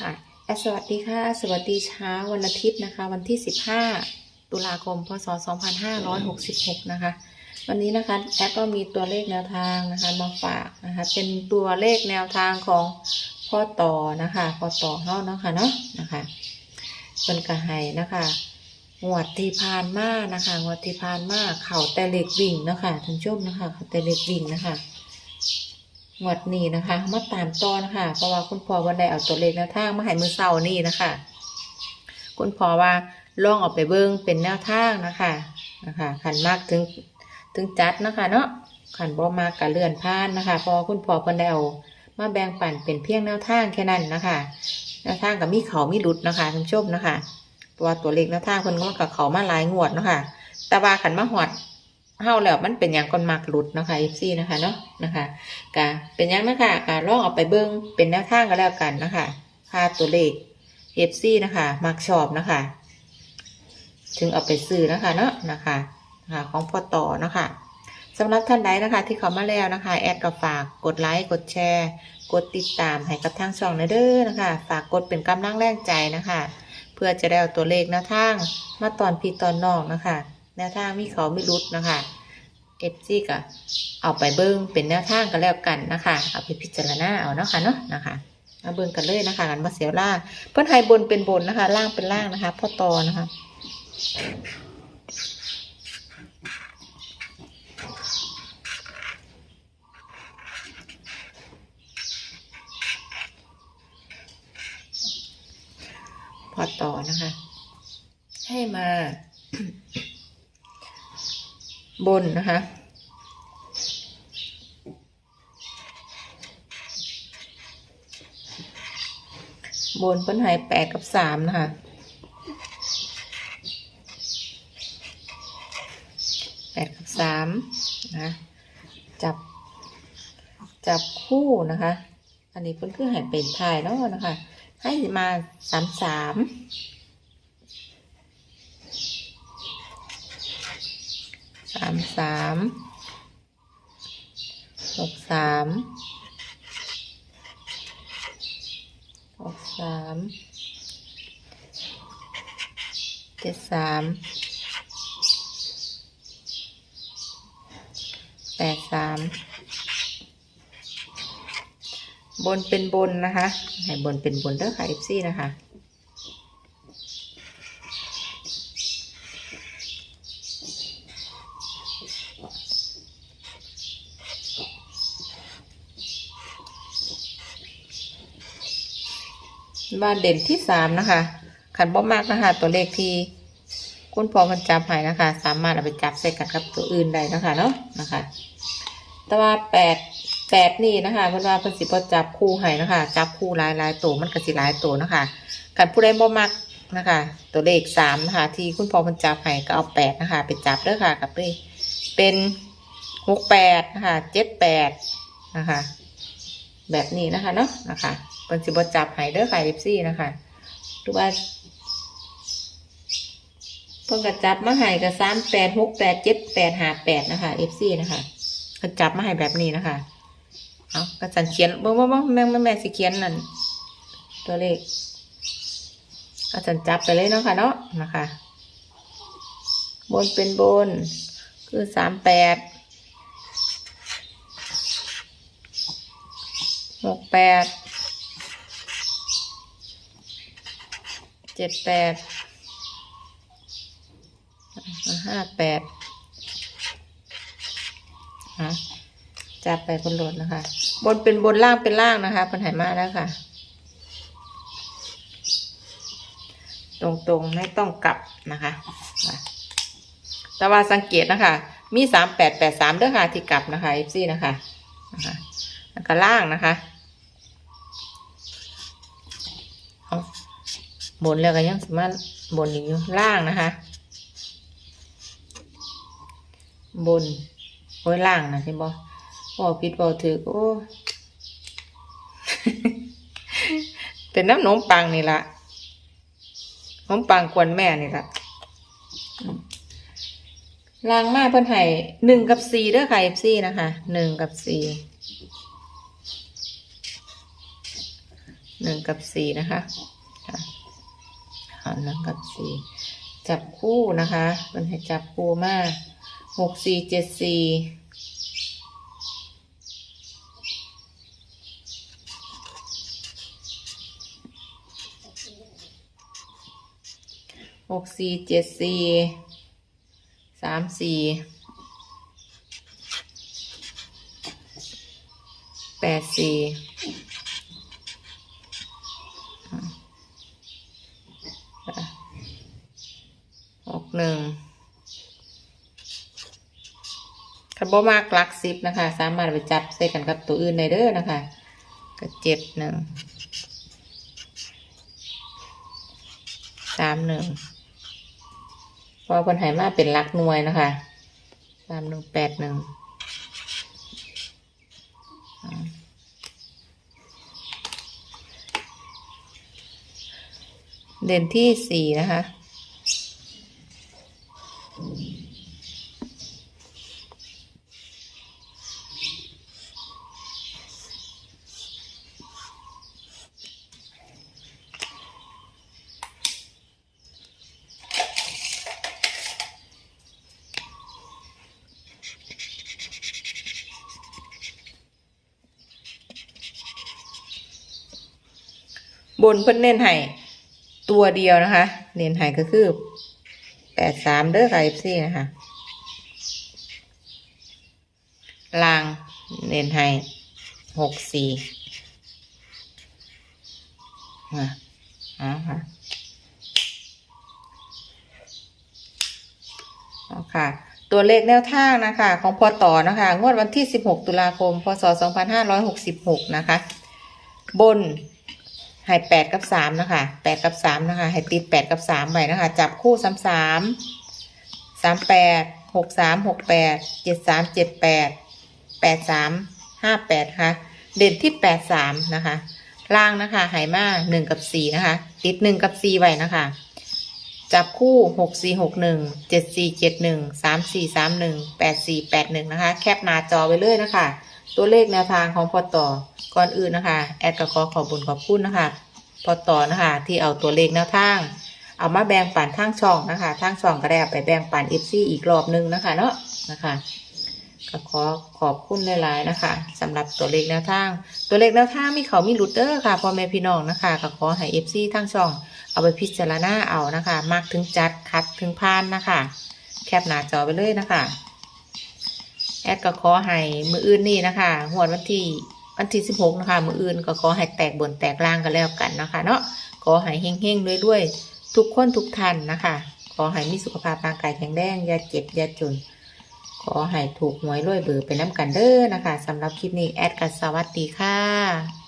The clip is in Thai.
ค่ะแอดสวัสดีค่ะ สวัสดีเช้าวันอาทิตย์นะคะ วันที่ 15 ตุลาคม พศ 2566 นะคะ วันนี้นะคะแอดก็มีตัวเลขแนวทางนะคะมาฝากนะคะ เป็นตัวเลขแนวทางของพ่อต่อนะคะพ่อต่อเฮาเนาะค่ะเนาะนะคะเป็นกระไห้นะคะงวดที่ผ่านมานะคะงวดที่ผ่านมาเข่าแต่เล็กวิ่งนะคะท่านชมนะคะเข่าแต่เล็กวิ่งนะคะ งวดนี้นะคะ มาตามต่อนะคะเพราะว่าคุณพ่อวันใดเอาตัวเลขแนวทางมาให้มือเศร้านี่นะคะ คุณพ่อว่าลองเอาไปเบิ้งเป็นแนวทางนะคะนะคะขันมากถึงถึงจัดนะคะ เนาะขันบ่มากกะเลื่อนผ่านนะคะ พอคุณพ่อเพิ่นไดเอามาแบ่งปันเป็นเพียงแนวทางแค่นั้นนะคะแนวทางกับมีเขามีหลุดนะคะท่านผู้ชมนะคะเพราะว่าตัวเลขแนวทางเพิ่นก็กับเขามาหลายงวดนะคะแต่ว่าขันมาหอด เฮาแล้วมันเป็นอย่างก่อนมากหลุดนะคะ FC นะคะเนาะนะคะกะเป็นอย่างนะคะกะลองเอาไปเบิ้งเป็นแนวทางก็แล้วกันนะคะค่าตัวเลข FC นะคะมักชอบนะคะถึงเอาไปซื้อนะคะเนาะนะคะนะคะของพอต่อนะคะสำหรับท่านใดนะคะที่เขามาแล้วนะคะแอดก็ฝากกดไลค์กดแชร์ กดติดตามให้กับทางช่องนะเด้อนะคะ ฝากกดเป็นกำลังแรงใจนะคะ เพื่อจะได้เอาตัวเลขแนวทางมาตอนพี่ตอนนอกนะคะ แนวทางมีเขาไม่รุดนะคะเอฟซีก็เอาไปเบิ้งเป็นแนวทางกันแล้วกันนะคะ เอาไปพิจารณาเอาเนาะค่ะเนาะนะคะเอาเบิ้งกันเลยนะคะกันมาเสียล่างเพื่อนไทยบนเป็นบนนะคะ ล่างเป็นล่างนะคะพ่อตอนะคะพอต่อนะคะ ให้มา บนนะคะ บนเปิ้นหายแปดกับสามนะคะ แปดกับสามนะ จับ จับคู่นะคะ อันนี้เพิ่นคือหายเป็นทายแล้วนะคะ ให้มาสามสาม สามหกสามหกสามเจ็ดสามแปดสามบนเป็นบนนะคะให้บนเป็นบนเด้อค่ะ FC นะคะ บ้านเด่นที่สามนะคะขันบ่มากนะคะตัวเลขที่คุณพอมันจับให้นะคะ สามารถเอาไปจับใส่กันกับตัวอื่นได้นะคะเนาะนะคะ แต่ว่าแปดแปดนี่นะคะเพิ่นว่าเพิ่นสิบ่จับคู่ให้นะคะ จับคู่หลายหลายตัวมันก็สิหลายตัวนะคะกันผู้ใดบ่มักนะคะ ตัวเลขสามนะคะ ที่คุณพ่อเพิ่นจับให้ก็เอาแปดนะคะ ไปจับเด้อค่ะกับเลยเป็นหกแปดนะคะเจ็ดแปดนะคะ แบบนี้นะคะเนาะนะคะ เพิ่นสิบจับให้เด้อค่ะลิซี่นะคะหรือว่าเพิ่นก็จับมาให้ก็สามแปดหกแปดเจ็ดแปดห้าแปดนะคะเอฟซีนะคะก็จับมาให้แบบนี้นะคะเอากระสันเขียนบ่บ่บ่แม่แม่แม่สิเขียนนั่นตัวเลขกระสันจับไปเลยเนาะค่ะเนาะนะคะ บนเป็นบน คือสามแปดหกแปด จ็ดแปดห้าแปดฮะจับไปบนหลดนะคะ บนเป็นบนล่างเป็นล่างนะคะปัญหามาแล้วค่ะ ตรงๆไม่ต้องกลับนะคะค่ะแต่ว่าสังเกตนะคะ มีสามแปดแปดสามเด้อค่ะที่กลับนะคะเอฟซีนะคะนะคะแล้วก็ล่างนะคะเอา บนแล้วก็ยังสามารถบนอีกอยู่ล่างนะคะ บนโอ้ยล่างนะใช่บ่บอกผิดบอกถือโอ้เป็นน้ำหนมปังนี่ละขนมปังกวนแม่นี่ละล่างมาเพิ่นให้หนึ่งกับสี่เด้อค่ะเอฟซีนะคะหนึ่งกับสี่หนึ่งกับสี่นะคะ ค่ะเอาหนึ่งกับสี่จับคู่นะคะ มันให้จับคู่มากหกสี่เจ็ดสี่หกสี่เจ็ดสี่สามสี่แปดสี่ หกหนึ่งคัน บ่มากลักซิปนะคะ สามารถไปจับใส่กันกับตัวอื่นได้เด้อนะคะ ก็เจ็ดหนึ่งสามหนึ่งพอคนหายมาเป็นลักหน่วยนะคะสามหนึ่งแปดหนึ่งเด่นที่สี่นะคะ บนเพิ่นเน้นให้ตัวเดียวนะคะ เน้นให้ก็คือแปดสามเด้อค่ะเอฟซีนะคะลางเน้นให้หกสี่อะเอค่ะค่ะ ตัวเลขแนวทางนะคะ ของพอต่อนะคะ งวดวันที่ 16 ตุลาคม พศ 2566 นะคะ บน ให้แปดกับสามนะคะแปดกับสามนะคะ ให้ติดแปดกับสามไว้นะคะ จับคู่สามสามสามแปดหกสามหกแปดเจ็ดสามเจ็ดแปดแปดสามห้าแปดค่ะ เด่นที่แปดสามนะคะ ล่างนะคะไหมาหนึ่งกับสี่นะคะ ติดหนึ่งกับสี่ไว้นะคะ จับคู่หกสี่หกหนึ่งเจ็ดสี่เจ็ดหนึ่งสามสี่สามหนึ่งแปดสี่แปดหนึ่งนะคะ แคปหน้าจอไว้เลยนะคะ ตัวเลขแนวทางของพอต่อก่อนอื่นนะคะ แอดก็ขอขอบุญขอบคุณนะคะ พอต่อนะคะ ที่เอาตัวเลขแนวทาง เอามาแบ่งปันทางช่องนะคะทางช่องก็ได้ไปแบ่งปันเอฟซีอีกรอบหนึงนะคะ เนาะนะคะก็ขอขอบคุณหลายๆนะคะสำหรับตัวเลขแนวทาง ตัวเลขแนวทางมีเขามีหลุดเด้อค่ะพ่อแม่พี่น้องนะคะก็ขอให้เอฟซีทางช่อง เอาไปพิจารณาเอานะคะ มากถึงจัดคัดถึงพานนะคะ แคปหน้าจอไปเลยนะคะ แอดก็ขอให้มืออื่นนี่นะคะหวดวันที่วันที่สิบหกนะคะ มืออื่นก็ขอให้แตกบนแตกล่างกันแล้วกันนะคะ เนาะขอให้เฮงๆด้วยๆทุกคนทุกท่านนะคะ ขอให้มีสุขภาพร่างกายแข็งแรงอย่าเจ็บอย่าจน ขอให้ถูกหวยรวยเบอร์ไปน้ำกันเด้อนะคะสำหรับคลิปนี้แอดกัสวัสดีค่ะ